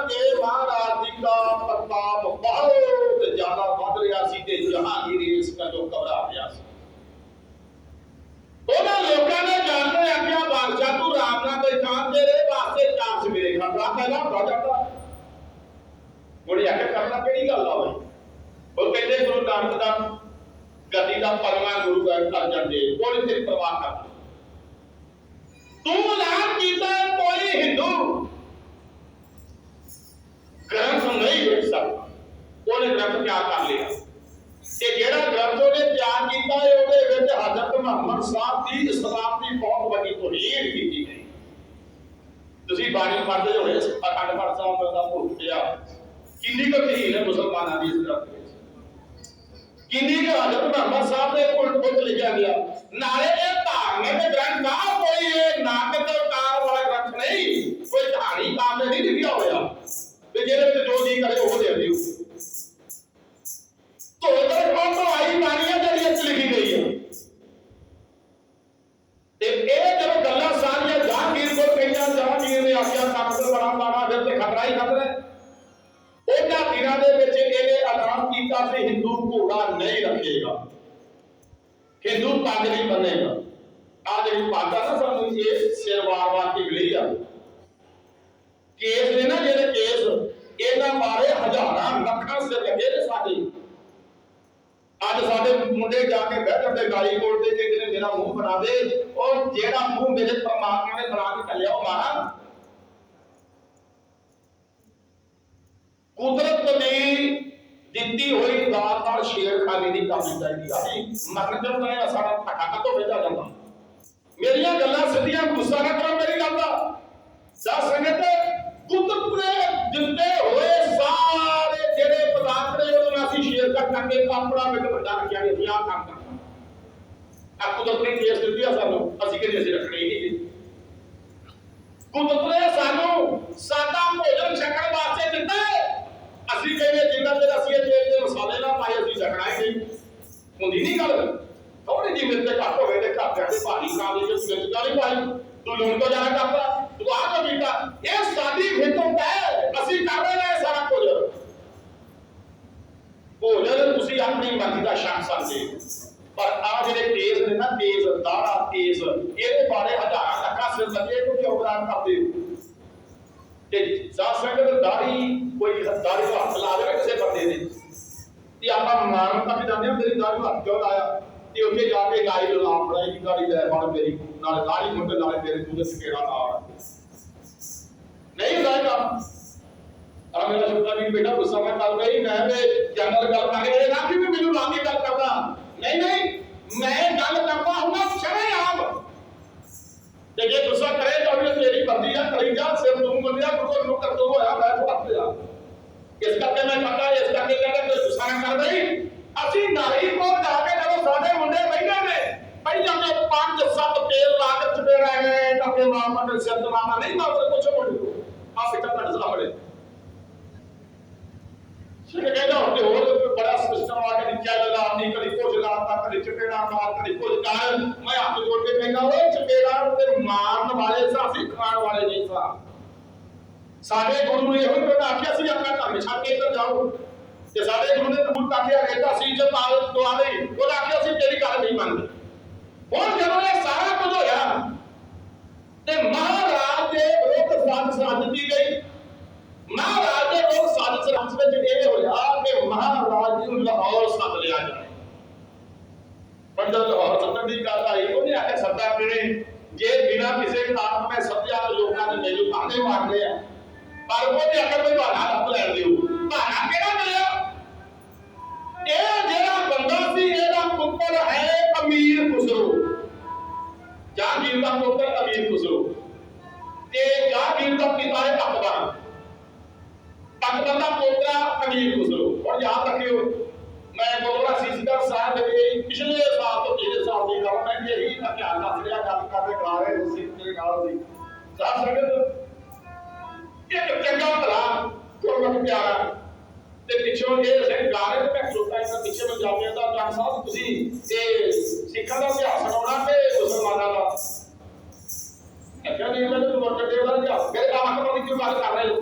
ਕਿ ਮਹਾਰਾਜ ਜੀ ਦਾ ਪ੍ਰਤਾਪ ਬਹੁਤ ਜ਼ਿਆਦਾ ਵੱਧ ਰਿਹਾ ਸੀ ਤੇ ਜਹਾਂਗੀਰ ਇਸ ਗੱਲੋਂ ਘਬਰਾ ਗਿਆ ਸੀ। ਉਹਨਾਂ ਲੋਕਾਂ ਨੇ ਜਾਣਦੇ ਆਖਿਆ, ਬਾਦਸ਼ਾਹ, ਤੂੰ ਰਾਮ ਨਾਲ ਬੈਠਾਂ ਤੇਰੇ ਵਾਸਤੇ ਚਾਰ ਸਵੇਰੇ ਖਤਰਾ ਪਹਿਲਾਂ ਹੋ ਜਾਂਦਾ। ਉਹਨੇ ਆਖਿਆ ਕਰਨਾ ਕਿਹੜੀ ਗੱਲ ਆ ਬਈ। ਉਹ ਕਹਿੰਦੇ, ਗੁਰੂ ਨਾਨਕ ਦਾ ਗੱਦੀ ਦਾ ਪਰਮਾ ਗੁਰੂ ਹੈ ਅਰਜਨ ਦੇਵ ਕੋਈ ਤੇ ਪ੍ਰਵਾਹ ਕਰ। ਤੂੰ ਐਲਾਨ ਕੀਤਾ, ਕੋਈ ਹਿੰਦੂ ਗ੍ਰੰਥ ਨਹੀਂ ਵੇਖ ਸਕਦਾ। ਉਹਨੇ ਗ੍ਰੰਥ ਤਿਆਰ ਕਰ ਲਿਆ। ਤੇ ਜਿਹੜਾ ਗ੍ਰੰਥ ਉਹਨੇ ਤਿਆਰ ਕੀਤਾ ਹੈ ਉਹਦੇ ਵਿੱਚ ਹਜ਼ਰਤ ਮੁਹੰਮਦ ਸਾਹਿਬ ਦੀ ਇਸਲਾਮ ਦੀ ਬਹੁਤ ਵੱਡੀ ਤੋਹੀਦ ਕੀਤੀ ਗਈ। ਤੁਸੀਂ ਬਾਣੀ ਪੜ੍ਹਦੇ ਹੋਏ ਅਖੰਡ ਪਾਠ ਸਾਹਿਬ ਦਾ ਭੁੱਲ ਗਿਆ ਕਿੰਨੀ ਕੁ ਤਹੀਨ ਹੈ ਮੁਸਲਮਾਨਾਂ ਦੀ ਇਸ ਗ੍ਰੰਥ ਵਿੱਚ? ਕਿੰਨੀ ਕੁ ਹਜ਼ਰਤ ਮੁਹੰਮਦ ਸਾਹਿਬ ਦੇ ਉਲਟ ਪੁਲਟ ਲਿਖਿਆ ਗਿਆ। ਨਾਲੇ ਇਹ ਧਾਰਮਿਕ ਗ੍ਰੰਥ ਆ, ਕੋਈ ਇਹ ਨਾਟਕ ਕਾਰ ਵਾਲਾ ਗ੍ਰੰਥ ਨਹੀਂ। ਕੋਈ ਕਹਾਣੀ ਕਾਮ ਨਹੀਂ ਲਿਖਿਆ ਹੋਇਆ। ਤੇ ਜਿਹਦੇ ਵਿੱਚ ਜੋ ਜੀ ਕਰੇ ਉਹ ਦੇ ਦਿਓ ਕੇ ਬਹਿ ਜਾਂਦੇ ਗਾਲੀ ਕੋਲ ਤੇ ਕਿ ਜਿਹਨੇ ਮੇਰਾ ਮੂੰਹ ਬਣਾ ਉਹ ਜਿਹੜਾ ਮੂੰਹ ਮੇਰੇ ਪਰਮਾਤਮਾ ਨੇ ਬਣਾ ਕੇ ਕੱਲਿਆ ਉਹ ਮਾਰਾ। ਕੁਦਰਤ ਦੀ ਦਿੱਤੀ ਹੋਈ ਦਾਤ ਨਾਲ ਸ਼ੇਰਖਾਨੀ ਨਹੀਂ ਕਰਨੀ ਚਾਹੀਦੀ ਆਹੀ ਮਰਨ ਜਦੋਂ ਕਹਿੰਦਾ ਸਾਡਾ ਠਾਕਾ ਤੋਂ ਵੇਚਾ ਜਾਂਦਾ। ਮੇਰੀਆਂ ਗੱਲਾਂ ਸਿੱਧੀਆਂ ਗੁੱਸਾ ਨਾ ਕਰੋ ਮੇਰੀ ਗੱਲ ਦਾ। ਸਾ ਸੰਗਤ, ਕੁਦਰਤ ਨੇ ਦਿੱਤੇ ਹੋਏ ਸਾਰੇ ਜਿਹੜੇ ਪਦਾਰਥ ਨੇ, ਉਹਨਾਂ ਨੂੰ ਅਸੀਂ ਸ਼ੇਰ ਕਰ ਕਰਕੇ ਆਪਣਾ ਵਿੱਚ ਵੱਡਾ ਰੱਖਿਆ ਗਿਆ ਕੰਮ ਆ ਕੁਦਰਤ ਨੇ ਕੇਸ ਦਿੱਤੀ ਆ ਸਾਨੂੰ, ਅਸੀਂ ਕਹਿੰਦੇ ਅਸੀਂ ਰੱਖਣੀ ਹੀ ਨਹੀਂ ਕੁਦਰਤ ਨੇ ਸਾਨੂੰ ਸਾਡਾ ਭੋਜਨ ਛਕਣ ਵਾਸਤੇ ਦਿੱਤਾ ਅਸੀਂ ਕਹਿੰਦੇ ਜਿੰਨਾ ਚਿਰ ਅਸੀਂ ਇਹ ਦੇ ਮਸਾਲੇ ਨਾ ਪਾਏ, ਅਸੀਂ ਛਕਣਾ ਹੀ ਨਹੀਂ। ਹੁੰਦੀ ਨਹੀਂ ਗੱਲ। ਥੋੜੀ ਜਿਹੀ ਮਿਰਚ ਘੱਟ ਹੋਵੇ ਤੇ ਘਰ ਦੇ ਭਾਰੀ ਖਾ ਦੇ ਜੇ ਮਿਰਚ ਕਾਲੀ ਪਾਈ। ਤੂੰ ਲੂਣ ਤੋਂ ਜ਼ਿਆਦਾ ਕਰਦਾ ਤੂੰ ਆਹ ਕਿਉਂ ਕੀਤਾ ਇਹ ਸਾਡੀ ਫਿਤਰਤ ਹੈ ਅਸੀਂ ਕਰ ਰਹੇ ਨੇ ਸਾਰਾ ਕੁਝ ਭੋਜਨ ਤੁਸੀਂ ਆਪਣੀ ਮਰਜ਼ੀ ਦਾ ਸ਼ੱਕ ਸਮਝੇ। ਪਰ ਆ ਜਿਹੜੇ ਤੇਜ਼ ਨੇ ਨਾ ਤੇਜ਼ ਦਾੜਾ ਤੇਜ਼ ਇਹਦੇ ਬਾਰੇ ਹਜ਼ਾਰਾਂ ਲੱਖਾਂ ਸਿਰ ਲੱਗੇ ਤੂੰ ਕਿਉਂ ਬਰਾਨ ਕਰਦੇ ਹੋ? ਤੇ ਜਾ ਸੰਗਤ ਦਾੜੀ, ਕੋਈ ਦਾੜੀ ਨੂੰ ਹੱਥ ਲਾ ਦੇਵੇ ਕਿਸੇ ਬੰਦੇ ਦੇ ਤੇ ਆਪਾਂ ਮਾਰਨ ਤੱਕ ਜਾਂਦੇ ਹਾਂ ਤੇਰੀ ਦਾੜੀ ਨੂੰ ਹੱਥ ਕਿਉਂ ਲਾਇਆ? ਤੇ ਉੱਥੇ ਜਾ ਕੇ ਗਾਈ ਨੂੰ ਨਾਮ ਫੜਾਈ ਦੀ ਗਾੜੀ ਲੈ ਫੜ ਮੇਰੀ, ਨਾਲ ਦਾੜੀ ਮੁੰਡੇ, ਨਾਲੇ ਤੇਰੇ ਤੂੰ ਦੇ ਸਕੇੜਾ ਨਾਲ। ਨਹੀਂ ਲਾਇਆ ਆ ਮੇਰਾ ਛੋਟਾ ਵੀ ਬੇਟਾ ਗੁੱਸਾ ਮੈਂ ਕਰ ਗਈ ਮੈਂ ਤੇ ਜਨਰਲ ਗੱਲ ਕਰ ਰਿਹਾ ਨਾ ਕਿ ਮੈਨੂੰ ਲਾ ਗੱਲ ਕਰਦਾ। ਨਹੀਂ ਨਹੀਂ, ਮੈਂ ਗੱਲ ਕਰਦਾ ਹੁਣਾ ਸ਼ਰੇ ਆਪ। ਤੇ ਜੇ ਗੁੱਸਾ ਕਰੇ ਤਾਂ ਵੀ ਤੇਰੀ ਬੰਦੀ ਆ, ਕਰੀ ਜਾ, ਸਿਰ ਤੂੰ ਬੰਦਿਆ ਗੁਰੂ ਨੂੰ ਕਰ ਦੋ ਹੋਇਆ, ਮੈਂ ਫੱਟ ਜਾ ਇਸ ਕਰਕੇ ਮੈਂ ਕਹਿੰਦਾ ਇਸ ਕਰਕੇ ਕਹਿੰਦਾ ਕਿ ਗੁੱਸਾ ਨਾ ਕਰ ਬਈ, ਅਸੀਂ ਨਾਰੀ ਕੋਲ ਜਾ ਕੇ ਜਦੋਂ ਸਾਡੇ ਮੁੰਡੇ ਬੈਠੇ ਨੇ ਪਹਿਲਾਂ ਤੇ ਪੰਜ ਸੱਤ ਤੇਲ ਲਾ ਕੇ ਚਪੇੜਾ ਗਏ ਤਾਂ ਕਿ ਮਾਮਾ ਦੇ ਸਿਰ ਤੇ ਮਾਮਾ ਨਹੀਂ ਮਾਮਾ ਕੁਛ ਮੁੰਡੇ ਆ ਫਿੱਟਾ ਤੁਹਾਡੇ ਸਾਹਮਣੇ। ਸਿਰ ਕਹਿੰਦਾ ਹੁਣ ਹੋਰ ਬੜਾ ਸਿਸਟਮ ਆ ਕੇ ਨੀਚੇ ਲਗਾ ਕਦੀ ਕੁਝ ਲਾਤਾ ਕਦੀ ਚਪੇੜਾ ਮਾਰ, ਕਦੀ ਕੁਝ ਕਰ ਮੈਂ ਹੱਥ ਜੋੜ ਕੇ ਕਹਿੰਦਾ, ਓਏ ਚਪੇੜਾ ਤੇ ਮਾਰਨ ਵਾਲੇ ਸਾਂ ਖਾਣ ਵਾਲੇ ਨਹੀਂ ਸਾਂ। ਸਾਡੇ ਗੁਰੂ ਨੇ ਇਹੋ ਕਹਿੰਦਾ ਆਖਿਆ ਸੀ, ਆਪਣਾ ਧਰਮ ਛੱਡ ਕੇ ਇੱਧਰ ਜਾਓ। ਤੇ ਸਾਡੇ ਗੁਰੂ ਨੇ ਤਬੂਤ ਆਖਿਆ ਰਹਿਤਾ ਸੀ, ਜੇ ਪਾਲ ਦੁਆ ਦੇ ਉਹ ਆਖਿਆ ਸੀ, ਤੇਰੀ ਗੱਲ ਨਹੀਂ ਮੰਨਦੇ। ਹੁਣ ਜਦੋਂ ਇਹ ਸਾਰਾ ਕੁਝ ਹੋਇਆ, ਤੇ ਮਹਾਰਾਜ ਦੇ ਵਿਰੁੱਧ ਸਾਜ਼ਿਸ਼ ਰਚ ਦਿੱਤੀ ਗਈ। ਮਹਾਰਾਜ ਦੇ ਵਿਰੁੱਧ ਸਾਜ਼ਿਸ਼ ਰਚ ਵਿੱਚ ਇਹ ਹੋਇਆ ਕਿ ਮਹਾਰਾਜ ਨੂੰ ਲਾਹੌਰ ਸੱਦ ਲਿਆ ਜਾਏ ਪੰਡਤ ਲਾਹੌਰ ਸੱਦਣ ਦੀ ਗੱਲ ਆਈ ਉਹਨੇ ਆਖਿਆ ਸੱਦਾ ਕਿਹੜੇ ਜੇ ਬਿਨਾ ਕਿਸੇ ਕਾਰਨ ਮੈਂ ਸੱਦਿਆ ਤਾਂ ਲੋਕਾਂ ਨੇ ਮੈਨੂੰ ਕਾਹਦੇ ਮਾਰਦੇ ਆ ਪਰ ਉਹਦੇ ਸਿੱਖਾਂ ਦਾ ਇਤਿਹਾਸ ਸੁਣਾਉਣਾ ਤੇ ਮੁਸਲਮਾਨਾਂ ਦਾ। ਅੱਛਾ ਨਹੀਂ ਮੈਨੂੰ ਮੁਰਤਦ ਦੇ ਦਾ ਇਤਿਹਾਸ ਮੇਰੇ ਕੰਮ ਕਰਨ ਦੀ ਕਿਉਂ ਗੱਲ ਕਰ ਰਹੇ ਹੋ।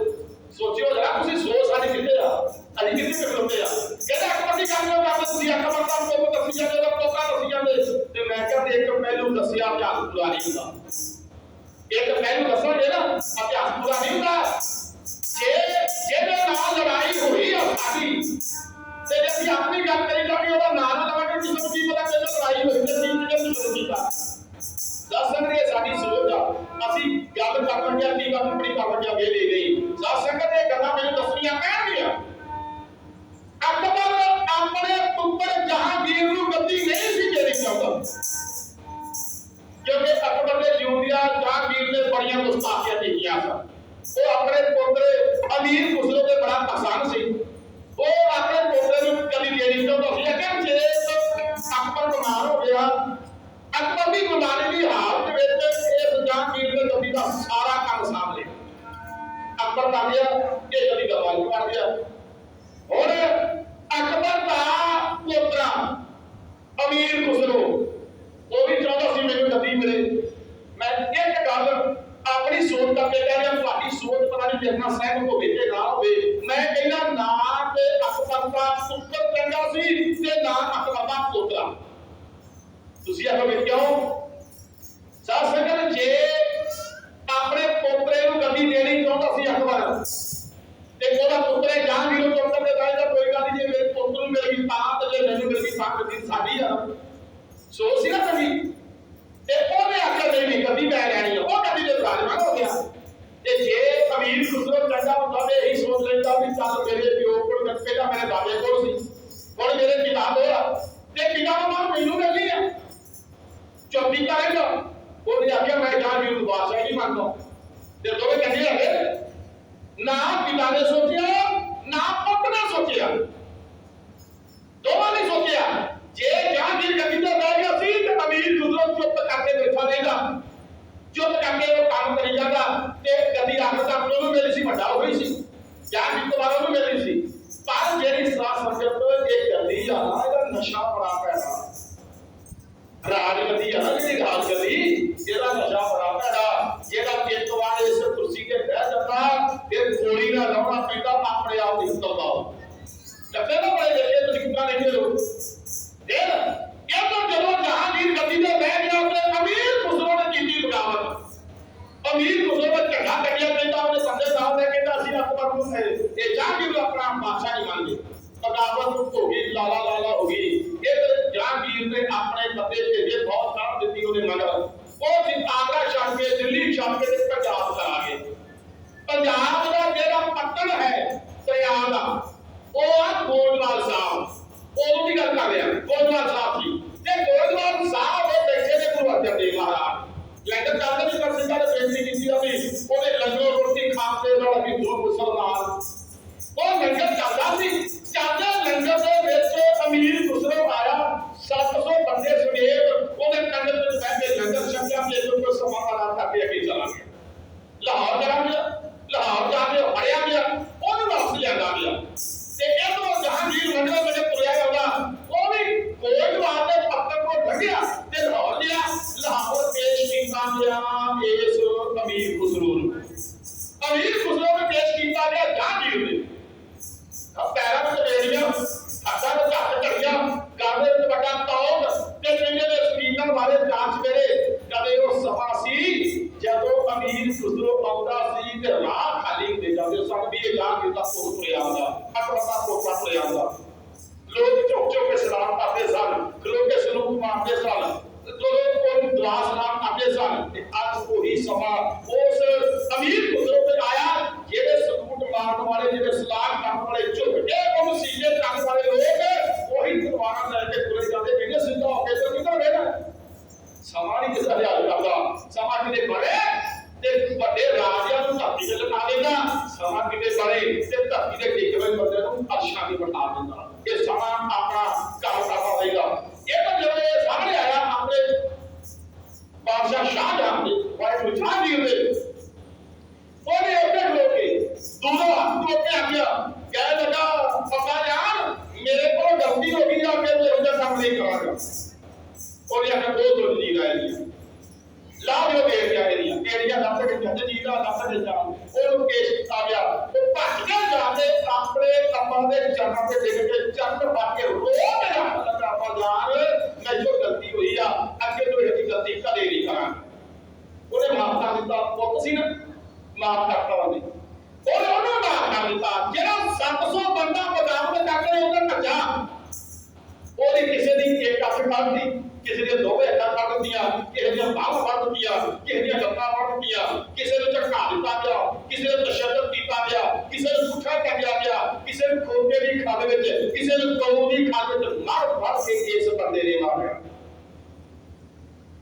ਸੋਚਿਓ ਜਰਾ, ਤੁਸੀਂ ਸੋਚ ਸਾਡੀ ਕਿੱਥੇ ਆ? ਅਸੀਂ ਕਿੱਥੇ ਖਲੋਤੇ ਆ? ਕਹਿੰਦਾ ਅਕਬਰ ਦੀ ਗੱਲ ਕਰਦਾ ਤੁਸੀਂ ਅਕਬਰ ਦਾ ਕੋਲ ਦੱਸੀ ਜਾਂਦੇ ਦਾ ਕੋਕਾ ਦੱਸੀ ਜਾਂਦੇ। ਤੇ ਮੈਂ ਕਹਿੰਦੇ ਇੱਕ ਪਹਿਲੂ ਦੱਸਿਆ ਇਤਿਹਾਸ ਪੂਰਾ ਨਹੀਂ ਇੱਕ ਪਹਿਲੂ ਦੀ ਹਾਲਤ ਵਿੱਚ ਇਸ ਜਹਾਂਗੀਰ ਨੇ ਗੱਦੀ ਦਾ ਸਾਰਾ ਕੰਮ ਸਾਂਭ ਲਿਆ। ਅਕਬਰ ਦਾ ਗਿਆ, ਇਹ ਗੱਦੀ ਦਾ ਮਾਲਕ ਬਣ ਗਿਆ। ਹੁਣ ਅਕਬਰ ਦਾ ਪੁੱਤਰਾ ਅਮੀਰ ਖੁਸਰੋ। ਉਹ ਵੀ ਚਾਹੁੰਦਾ ਸੀ ਮੈਨੂੰ ਗੱਦੀ ਮਿਲੇ। ਮੈਂ ਇੱਕ ਗੱਲ ਆਪਣੀ ਸੋਚ ਕਰਕੇ ਕਹਿ ਰਿਹਾ, ਤੁਹਾਡੀ ਸੋਚ ਪਤਾ ਨਹੀਂ ਮੇਰੇ ਨਾਲ ਸਹਿਮਤ ਹੋਵੇ ਤੇ ਨਾ ਹੋਵੇ। ਮੈਂ ਕਹਿੰਦਾ, ਨਾ ਤੇ ਅਕਬਰ ਦਾ ਪੁੱਤਰ ਚੰਗਾ ਸੀ ਤੇ ਨਾ ਅਕਬਰ ਦਾ ਪੋਤਰਾ ਤੁਸੀਂ ਆਖੋਗੇ ਕਿਉਂ? ਸਾਧ ਸੰਗਤ ਜੇ ਆਪਣੇ ਪੋਤਰੇ ਨੂੰ ਗੱਦੀ ਦੇਣੀ ਚਾਹੁੰਦਾ ਸੀ ਅਕਬਰ ਤੇ ਉਹਦਾ ਪੁੱਤਰੇ ਜਹਾਂਗੀਰ ਨੂੰ ਚੁੱਕਣ ਦੇ ਦਾਇਦਾ ਕੋਈ ਗੱਲ ਨਹੀਂ ਜੇ ਮੇਰੇ ਪੁੱਤ ਨੂੰ ਮਿਲ ਗਈ ਤਾਂ ਤੇ ਜੇ ਮੈਨੂੰ ਮਿਲ ਗਈ ਤਾਂ ਗੱਦੀ ਸਾਡੀ ਆ ਸੋ ਸੀ ਨਾ ਕਦੀ ਤੇ ਉਹਨੇ ਆਖਿਆ ਨਹੀਂ ਨਹੀਂ ਗੱਦੀ ਮੈਂ ਲੈਣੀ ਆ ਉਹ ਗੱਦੀ ਦੇ ਰਾਜਮਾਨ ਹੋ ਗਿਆ ਤੇ ਜੇ ਅਮੀਰ ਖੁਸਰੋ ਚੰਗਾ ਹੁੰਦਾ ਤੇ ਇਹੀ ਸੋਚ ਲੈਂਦਾ ਵੀ ਚੱਲ ਮੇਰੇ ਪਿਓ ਕੋਲ ਮੈਂ ਪਹਿਲਾਂ ਮੇਰੇ ਦਾਦੇ ਕੋਲ ਸੀ ਹੁਣ ਮੇਰੇ ਪਿਤਾ ਕੋਲ ਆ ਤੇ ਪਿਤਾ ਨੂੰ ਮਾਰ ਮੈਨੂੰ ਮਿਲਣੀ ਆ ਚੌਥੀ ਕਰੇਗਾ ਉਹਨੇ ਆਖਿਆ ਮੈਂ ਜਹਾਂਗੀਰ ਨੂੰ ਬਾਦਸ਼ਾਹ ਨਹੀਂ ਮੰਨਦਾ ਤੇ ਦੋਵੇਂ ਕਹਿੰਦੇ ਲੱਗੇ ਨਾ ਪਿਤਾ ਨੇ ਸੋਚਿਆ ਨਾ ਪੁੱਤ ਨੇ ਸੋਚਿਆ ਦੋਵਾਂ ਨੇ ਸੋਚਿਆ ਜੇ ਜਹਾਂਗੀਰ ਗੱਦੀ ਤੇ ਬਹਿ ਗਿਆ ਸੀ ਤੇ ਅਮੀਰ ਖੁਸਰੋ ਚੁੱਪ ਕਰਕੇ ਬੈਠਾ ਰਹੇਗਾ ਚੁੱਪ ਕਰਕੇ ਉਹ ਕੰਮ ਕਰੀ ਜਾਂਦਾ ਤੇ ਗੱਦੀ ਆਖਰ ਤੱਕ ਉਹਨੂੰ ਮਿਲੀ ਸੀ ਵੱਡਾ ਹੋਈ ਸੀ ਜਹਾਂਗੀਰ ਤੋਂ ਬਾਅਦ ਉਹਨੂੰ ਮਿਲੀ ਸੀ ਪਰ ਜਿਹੜੀ ਸਲਾਹ ਸੰਗਤ ਇਹ ਗੱਦੀ ਆ ਨਾ ਇਹਦਾ ਨਸ਼ਾ ਬੜਾ ਪੈਣਾ ਰਾਜਗਤੀ ਆ ਨਾ ਜਿਹੜੀ ਰਾਜਗਤੀ ਇਹਦਾ ਨਸ਼ਾ ਬੜਾ ਪੈਣਾ ਜਿਹੜਾ ਇੱਕ ਵਾਰ ਇਸ ਕੁਰਸੀ ਤੇ ਬਹਿ ਜਾਂਦਾ ਫਿਰ ਗੋਲੀ ਨਾਲ ਲਾਉਣਾ ਪੈਂਦਾ ਆਪਣੇ ਆਪ ਨਹੀਂ ਹੁੰਦਾ ਟੱਪੇ ਨਾ ਬੜੇ ਜਿਹੜੇ ਤੁਸੀਂ ਕਿੰਨਾ ਲੈਂਦੇ ਹੋ ਉਹ ਆ ਗੋਦਵਾਲ ਸਾਹਿਬ ਉਹ ਦੀ ਗੱਲ ਕਰ ਰਿਹਾ ਗੋਦਵਾਲ ਸਾਹਿਬ ਜੀ ਤੇ ਗੋਦਵਾਲ ਸਾਹਿਬ ਉਹ ਬੈਠੇ ਨੇ ਗੁਰੂ ਅਰਜਨ ਦੇਵ ਮਹਾਰਾਜ ਲੰਗਰ ਚੱਲਦੇ ਵੀ ਕਰ ਸਿੰਘਾਂ ਨੇ ਬੇਨਤੀ ਕੀਤੀ ਆ ਵੀ ਉਹਦੇ ਲੰਗਰ ਰੋਟੀ ਖਾਂਦੇ ਨਾਲ ਵੀ ਦੋ ਮੁਸਲਮਾਨ ਕੇ ਸਲੂਕ ਮਾਰਦੇ ਸਨ ਜਦੋਂ ਕੋਈ ਦੁਆ ਸਲਾਮ ਕਰਦੇ ਸਨ ਤੇ ਅੱਜ ਉਹੀ ਸਮਾਂ ਉਸ ਅਮੀਰ ਖੁਸਰੋ ਤੇ ਆਇਆ ਜਿਹੜੇ ਸਲੂਟ ਮਾਰਨ ਵਾਲੇ ਜਿਹੜੇ ਸਲਾਮ ਕਰਨ ਵਾਲੇ ਝੁਕ ਕੇ ਉਹਨੂੰ ਸੀਜੇ ਕਰਨ ਵਾਲੇ ਲੋਕ ਉਹੀ ਤਲਵਾਰਾਂ ਲੈ ਕੇ ਤੁਰੇ ਜਾਂਦੇ ਕਹਿੰਦੇ ਸਿੱਧਾ ਹੋ ਕੇ ਤੇ ਕਿੱਧਰ ਵੇਣਾ ਸਮਾਂ ਨਹੀਂ ਕਿਸੇ ਹਜ਼ਾਰ ਕਰਦਾ ਸਮਾਂ ਕਿਤੇ ਬੜੇ ਤੇ ਵੱਡੇ ਰਾਜਿਆਂ ਨੂੰ ਧਰਤੀ ਤੇ ਲਟਾ ਦਿੰਦਾ ਸਮਾਂ ਕਿਤੇ ਬੜੇ ਤੇ ਧਰਤੀ ਦੇ ਟਿਕਵੇਂ ਬੰਦੇ ਨੂੰ ਅਰਸ਼ਾਂ ਤੇ ਬਿਠਾ ਦਿੰਦਾ ਇਹ ਸਮਾਂ ਸਿਰਫ ਮਾਫ ਕਰਤਾ ਨੇ ਉਹ ਉਹਨੂੰ ਮਾਫ ਕਰ ਦਿੱਤਾ। ਜਿਹੜਾ 700 ਬੰਦਾ ਪੰਜਾਬ ਦੇ ਟੱਕਰੇ ਉਹਦਾ ਭੱਜਾ। ਉਹਦੀ ਕਿਸੇ ਦੀ ਇੱਕ ਅੱਖ ਫੜਦੀ ਕਿਸੇ ਦੇ ਦੋਵੇਂ ਅੱਖਾਂ ਫੜ ਦਿੱਤੀਆਂ ਕਿਸੇ ਦੀਆਂ ਬਾਹਾਂ ਫੜ ਦਿੱਤੀਆਂ ਕਿਸੇ ਦੀਆਂ ਲੱਤਾਂ ਫੜ ਦਿੱਤੀਆਂ ਕਿਸੇ ਨੂੰ ਝਟਕਾ ਦਿੱਤਾ ਗਿਆ, ਕਿਸੇ ਨੂੰ ਤਸ਼ੱਦਦ ਕੀਤਾ ਗਿਆ, ਕਿਸੇ ਨੂੰ ਸੁੱਖਾ ਕੱਢਿਆ ਗਿਆ, ਕਿਸੇ ਨੂੰ ਖੋਕੇ ਦੀ ਖੱਡ ਵਿੱਚ, ਕਿਸੇ ਨੂੰ ਗਊ ਦੀ ਖੱਡ ਵਿੱਚ ਮਾਰ ਫੜ ਕੇ ਇਸ ਬੰਦੇ ਨੇ ਮਾਰਿਆ।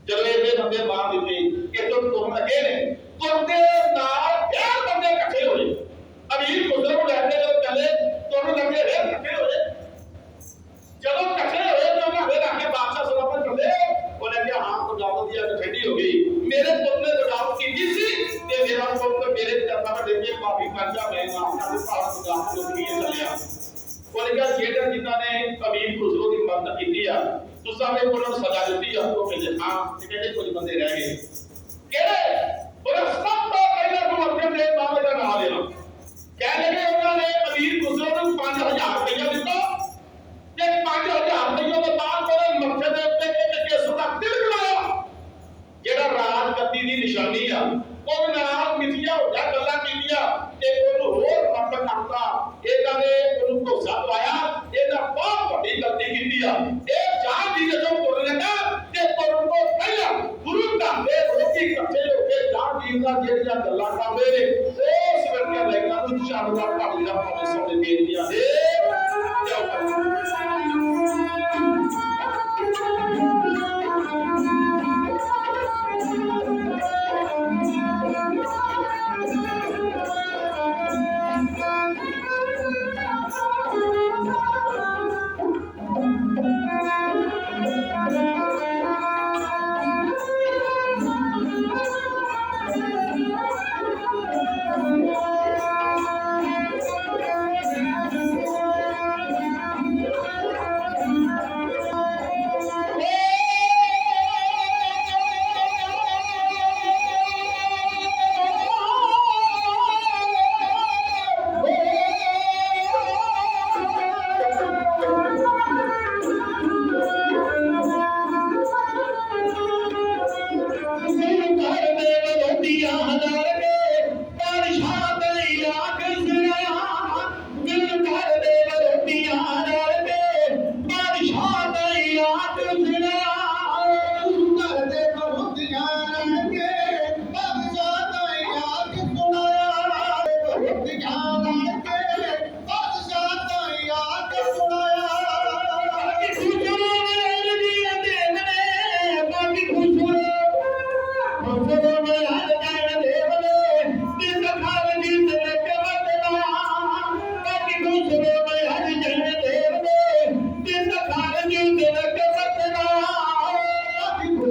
ਜਦੋਂ ਇਹਦੇ ਬੰਦੇ ਮਾਰ ਦਿੱਤੇ ਇਹ ਤੋਂ ਤੁਮ ਲੱਗੇ ਨੇ। poder Aleluia.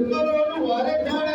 ಕೊಡುವರೆ ಕಾಣ